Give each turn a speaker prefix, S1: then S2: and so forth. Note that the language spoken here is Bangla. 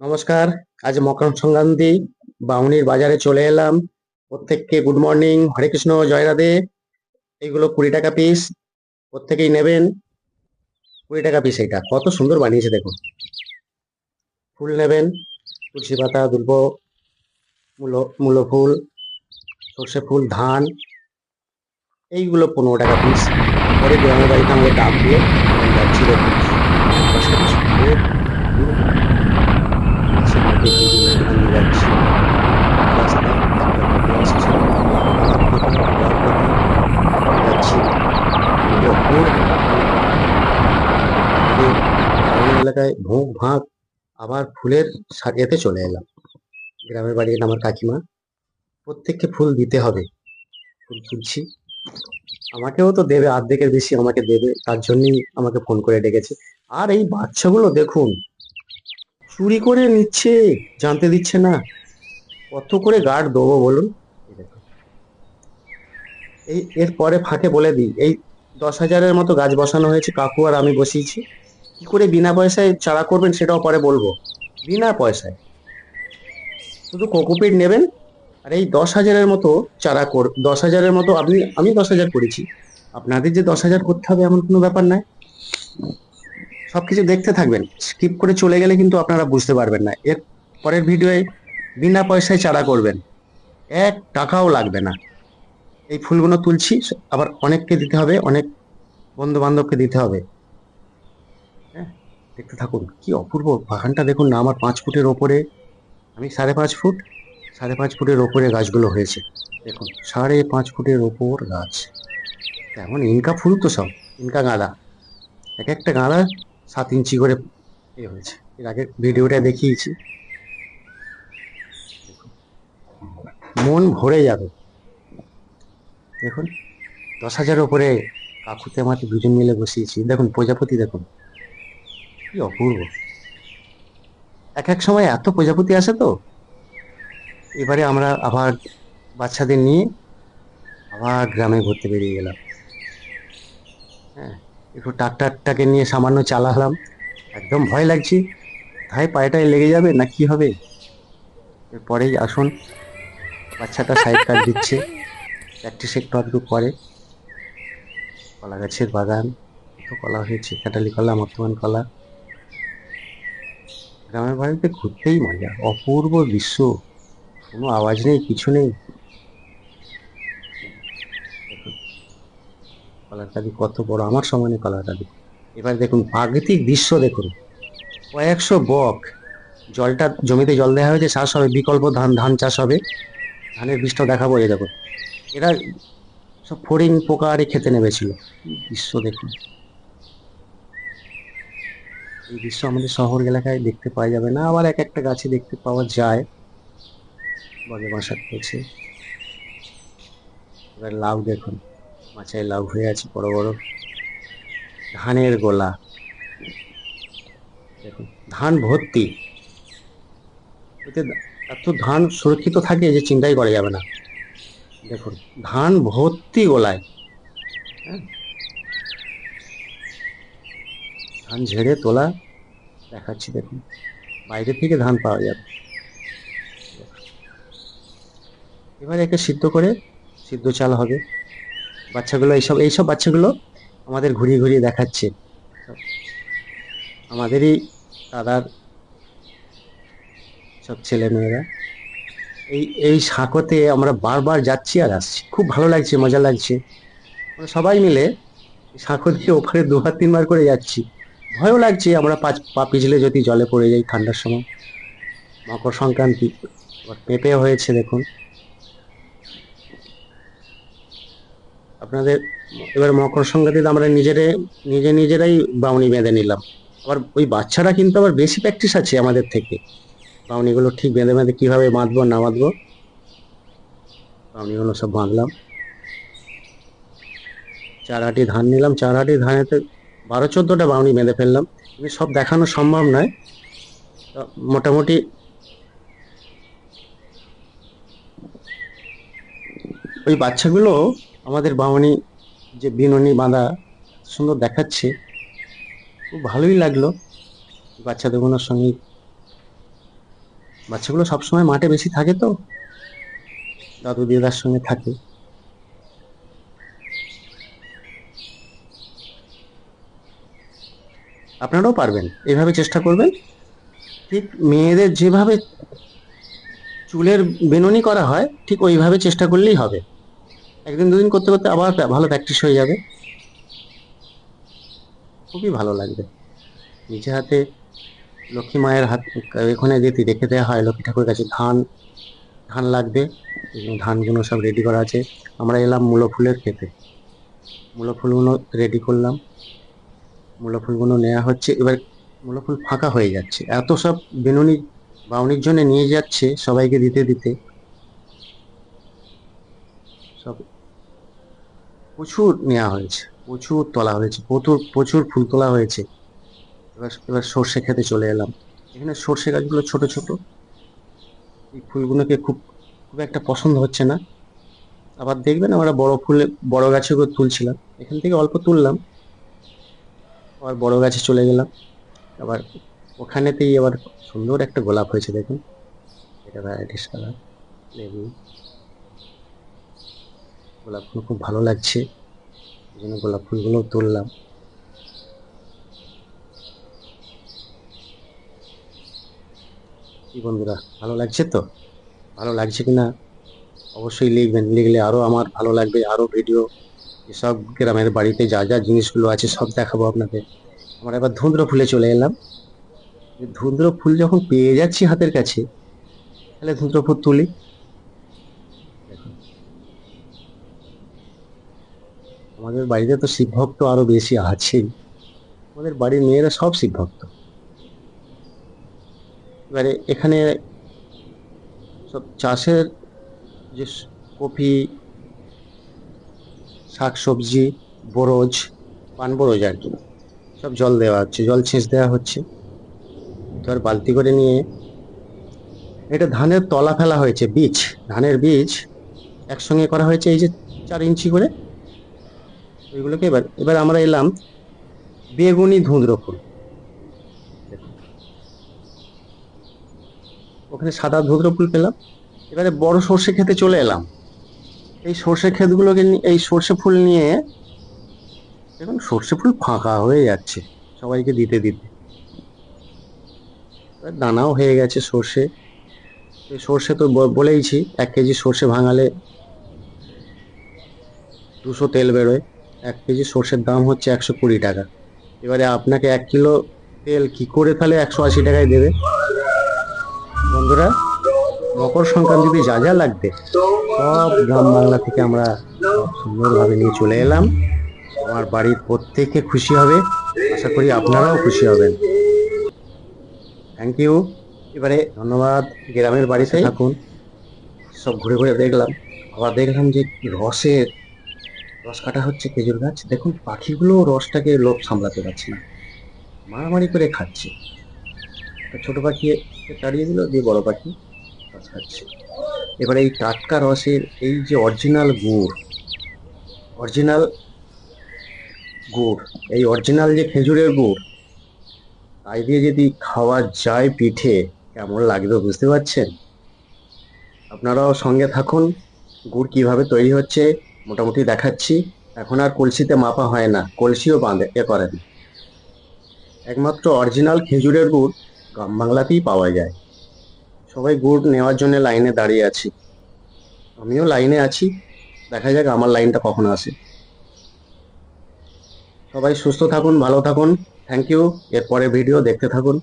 S1: নমস্কার, আজ মকর সংক্রান্তি, বাউনির বাজারে চলে এলাম। প্রত্যেককে গুড মর্নিং হরে কৃষ্ণ, জয় রাধে। এইগুলো কুড়ি টাকা পিস প্রত্যেকেই নেবেন। কুড়ি টাকা পিস এটা কত সুন্দর বানিয়েছে দেখুন। ফুল নেবেন, তুলসী পাতা দুল্প মূলো মূলো ফুল, সর্ষে ফুল, ধান, এইগুলো পনেরো টাকা পিস পরে গ্রামের বাড়িতে আমাদের ডাব দিয়ে যাচ্ছি দেখুন দশটা পিস করে দিয়ে সেটাকে দিয়ে আমি যাচ্ছি রাস্তায় একটা টোটো আসছে, যাচ্ছি অপূর্ব আমাদের গ্রামের এলাকায় ভোগ ভাগ আবার ফুলের সারিয়াতে চলে এলাম। গ্রামের বাড়ির আমার কাকিমা। প্রত্যেককে ফুল দিতে হবে। ফুল তুলছি। আমাকেও তো দেবে অর্ধেকের বেশি আমাকে দেবে। তার জন্যই আমাকে ফোন করে ডেকেছে। আর এই বাচ্চাগুলো দেখুন, চুরি করে নিচ্ছে, জানতে দিচ্ছে না। কত করে গার্ড দেবো বলুন। এই এরপরে ফাঁকে বলে দিই, এই দশ হাজারের মতো গাছ বসানো হয়েছে, কাকু আর আমি বসিয়েছি। কি করে বিনা পয়সায় চারা করবেন সেটাও পরে বলব। বিনা পয়সায়। শুধু কোকোপিট নেবেন আর এই দশ হাজারের মতো চারা কর, দশ হাজারের মতো আপনি, আমি দশ হাজার করেছি। আপনাদের যে দশ হাজার করতে হবে এমন কোনো ব্যাপার নাই সবকিছু দেখতে থাকবেন। স্কিপ করে চলে গেলে কিন্তু আপনারা বুঝতে পারবেন না। এর পরের ভিডিওয়ে বিনা পয়সায় চারা করবেন। এক টাকাও লাগবে না। এই ফুলগুলো তুলছি, আবার অনেককে দিতে হবে, অনেক বন্ধু বান্ধবকে দিতে হবে। দেখতে থাকুন। কি অপূর্ব বাগানটা দেখুন না, আমার পাঁচ ফুটের ওপরে। আমি সাড়ে পাঁচ ফুট, সাড়ে পাঁচ ফুটের ওপরে গাছগুলো হয়েছে। দেখুন, সাড়ে পাঁচ ফুটের ওপর গাছ। তেমন ইনকা ফুল তো সব, ইনকা গাঁদা। এক একটা গাঁদা সাত ইঞ্চি করে এ হয়েছে। এর আগে ভিডিওটা দেখিয়েছি। মন ভরে যাবে। দেখুন, দশ হাজারের ওপরে কাকুতে আমাকে দুজন মিলে বসিয়েছি। দেখুন, প্রজাপতি দেখুন। কি অপূর্ব। এক এক সময় এত প্রজাপতি আসে তো। এবারে আমরা আবার বাচ্চাদের নিয়ে আবার গ্রামে ঘুরতে বেরিয়ে গেলাম। হ্যাঁ একটু ট্রাক্টারটাকে নিয়ে সামান্য চালালাম। একদম ভয় লাগছে। ভাই, পায়েটায় লেগে যাবে না কি হবে? এরপরেই আসুন, বাচ্চাটা সাইড কাট দিচ্ছে। প্র্যাকটিস একটু আধটু করে। কলা গাছের বাগান, কলা হয়েছে, কাটালি কলা বর্তমান কলা। গ্রামের বাড়িতে ঘুরতেই মজা। অপূর্ব দৃশ্য। কোনো আওয়াজ নেই কিছু নেই। দেখুন, কলার কাঁদি কত বড়। আমার সমানে কলার কাঁদি এবার দেখুন প্রাকৃতিক দৃশ্য দেখুন। কয়েকশো বক। জলটা জমিতে জল দেওয়া হয়েছে চাষ হবে বিকল্প ধান ধান চাষ হবে। ধানের বীজটা দেখাবো এই দেখুন এরা সব ফড়িং পোকা আরে খেতে নেমেছিল। দৃশ্য দেখুন। এই দৃশ্য আমাদের শহর এলাকায় দেখতে পাওয়া যাবে না। আবার এক একটা গাছে দেখতে পাওয়া যায়। বলে বাসা করছে। এবার লাউ দেখুন। মাচায় লাউ হয়ে আছে বড় বড়। ধানের গোলা। দেখুন, ধান ভর্তি। এতে এত ধান সুরক্ষিত থাকে যে চিন্তাই করা যাবে না। দেখুন, ধান ভর্তি গোলায়। হ্যাঁ? ধান ঝেড়ে তোলা দেখাচ্ছি দেখুন। বাইরে থেকে ধান পাওয়া যাবে। এবার একে সিদ্ধ করে সিদ্ধ চাল হবে। বাচ্চাগুলো, এইসব এইসব বাচ্চাগুলো আমাদের ঘুরিয়ে ঘুরিয়ে দেখাচ্ছে। আমাদেরই দাদার সব ছেলে মেয়েরা এই এই সাঁকোতে আমরা বারবার যাচ্ছি আর আসছি। খুব ভালো লাগছে, মজা লাগছে। আমরা সবাই মিলে সাঁকো দিয়ে ওপারে দুবার তিনবার করে যাচ্ছি। ভয়ও লাগছে, আমরা পাঁচ পা পিছলে যদি জলে পড়ে যাই ঠান্ডার সময়। মকর সংক্রান্তি পেঁপে হয়েছে, দেখুন। আপনাদের এবার মকর সংক্রান্তিতে আমরা নিজেরে, নিজে নিজেরাই বাউনি বেঁধে নিলাম। আবার ওই বাচ্চারা কিন্তু আবার বেশি প্র্যাকটিস আছে আমাদের থেকে। বাউনিগুলো ঠিক বেঁধে বেঁধে কীভাবে বাঁধবো, না বাঁধবো, বাউনিগুলো সব বাঁধলাম। চার আটি ধান নিলাম, চার আটি ধানেতে বারো চোদ্দোটা বাউনি বেঁধে ফেললাম। কিন্তু সব দেখানো সম্ভব নয়। মোটামুটি ওই বাচ্চাগুলো আমাদের বাউনি যে বিনুনি বাঁধা সুন্দর দেখাচ্ছে, খুব ভালোই লাগল বাচ্চাদেরগুলোর সঙ্গে। বাচ্চাগুলো সবসময় মাঠে বেশি থাকে তো? দাদু দিদার সঙ্গে থাকে। আপনারাও পারবেন, এভাবে চেষ্টা করবেন। ঠিক মেয়েদের যেভাবে চুলের বেনুনি করা হয়, ঠিক ওইভাবে চেষ্টা করলেই হবে। একদিন দুদিন করতে করতে আবার ভালো প্র্যাকটিস হয়ে যাবে। খুবই ভালো লাগবে। নিজে হাতে লক্ষ্মী মায়ের হাত, এখানে যেতে রেখে দেওয়া হয়, লক্ষ্মী ঠাকুরের কাছে ধান ধান লাগবে ধানগুলো সব রেডি করা আছে। আমরা এলাম মূলো ফুলের খেতে মূলো ফুলগুলো রেডি করলাম। মূলো ফুলগুলো নেওয়া হচ্ছে, এবার মূলো ফুল ফাঁকা হয়ে যাচ্ছে। এত সব বেনুনি বাউনির জন্য নিয়ে যাচ্ছে সবাইকে দিতে দিতে। সব প্রচুর নেওয়া হয়েছে, প্রচুর তোলা হয়েছে, প্রচুর প্রচুর ফুল তোলা হয়েছে। এবার এবার সর্ষে খেতে চলে এলাম। এখানে সর্ষে গাছগুলো ছোট ছোট। এই ফুলগুলোকে খুব খুব একটা পছন্দ হচ্ছে না। আবার দেখবেন আমরা বড় ফুলে, বড় গাছে তুলছিলাম। এখান থেকে অল্প তুললাম। আবার বড় গাছে চলে গেলাম। আবার ওখানেতেই আবার সুন্দর একটা গোলাপ হয়েছে দেখুন। এটা ভ্যারাইটিস কালার, লেবু। গোলাপ ফুল খুব ভালো লাগছে। এই জন্য গোলাপ ফুলগুলোও তুললাম। কি বন্ধুরা, ভালো লাগছে তো? ভালো লাগছে কি না অবশ্যই লিখবেন, লিখলে আরও আমার ভালো লাগবে আরও ভিডিও সব গ্রামের বাড়িতে যা যা জিনিসগুলো আছে সব দেখাবো আপনাদের আমরা এবার ধুন্দ্র ফুলে চলে এলাম। ধুন্দ্র ফুল যখন পেয়ে যাচ্ছি হাতের কাছে, তাহলে ধুন্দ্র ফুল তুলি। আমাদের বাড়িতে তো শিব ভক্ত আরও বেশি আছেই। আমাদের বাড়ির মেয়েরা সব শিব ভক্ত এবারে এখানে সব চাষের যে কপি শাক, সবজি, বরজ, পান বরজ আর কি। সব জল দেওয়া হচ্ছে, জল ছেঁচ দেওয়া হচ্ছে। ধর বালতি করে নিয়ে এটা ধানের তলা ফেলা হয়েছে, বীজ। ধানের বীজ একসঙ্গে করা হয়েছে এই যে চার ইঞ্চি করে। ওইগুলোকে এবার এবার আমরা এলাম বেগুনি ধুঁদ্র ফুল ওখানে সাদা ধুঁদ্র ফুল পেলাম। এবারে বড় সর্ষে খেতে চলে এলাম। এই সর্ষে ক্ষেতগুলোকে এই সর্ষে ফুল নিয়ে দেখুন, সর্ষে ফুল ফাঁকা হয়ে যাচ্ছে সবাইকে দিতে দিতে। দানাও হয়ে গেছে সর্ষে। সর্ষে তো বলেইছি, এক কেজি সর্ষে ভাঙালে দুশো তেল বেরোয়। এক কেজি সর্ষের দাম হচ্ছে একশো কুড়ি টাকা। এবারে আপনাকে এক কিলো তেল কি করে তাহলে একশো আশি টাকায় দেবে? বন্ধুরা মকর সংক্রান্তিতে যা যা লাগবে সব গ্রাম বাংলা থেকে আমরা সুন্দরভাবে নিয়ে চলে এলাম। আমার বাড়ির প্রত্যেকে খুশি হবে আশা করি আপনারাও খুশি হবেন। থ্যাংক ইউ এবারে ধন্যবাদ গ্রামের বাড়িতে। থাকুন। সব ঘুরে ঘুরে দেখলাম। আবার দেখলাম যে রসের রস কাটা হচ্ছে খেজুর গাছ। দেখুন পাখিগুলো রসটাকে লোভ সামলাতে পারছে না। মারামারি করে খাচ্ছে। একটা ছোট পাখি তাড়িয়ে দিল দিয়ে বড় পাখি খাচ্ছে এবারে এই টাটকা রসের এই যে অরিজিনাল গুড় অরিজিনাল গুড়, এই অরিজিনাল যে খেজুরের গুড়, তাই দিয়ে যদি খাওয়া যায় পিঠে, কেমন লাগবে বুঝতে পারছেন? আপনারাও সঙ্গে থাকুন, গুড় কীভাবে তৈরি হচ্ছে মোটামুটি দেখাচ্ছি। এখন আর কলসিতে মাপা হয় না, কলসিও বাঁধে, এ করেন। একমাত্র অরিজিনাল খেজুরের গুড় গ্রাম বাংলাতেই পাওয়া যায়। সবাই গুড় নেওয়ার জন্য লাইনে দাঁড়িয়ে আছি। আমিও লাইনে আছি। দেখা যাক আমার লাইনটা কখন আসে। সবাই সুস্থ থাকুন, ভালো থাকুন। থ্যাংক ইউ এরপরে ভিডিও দেখতে থাকুন।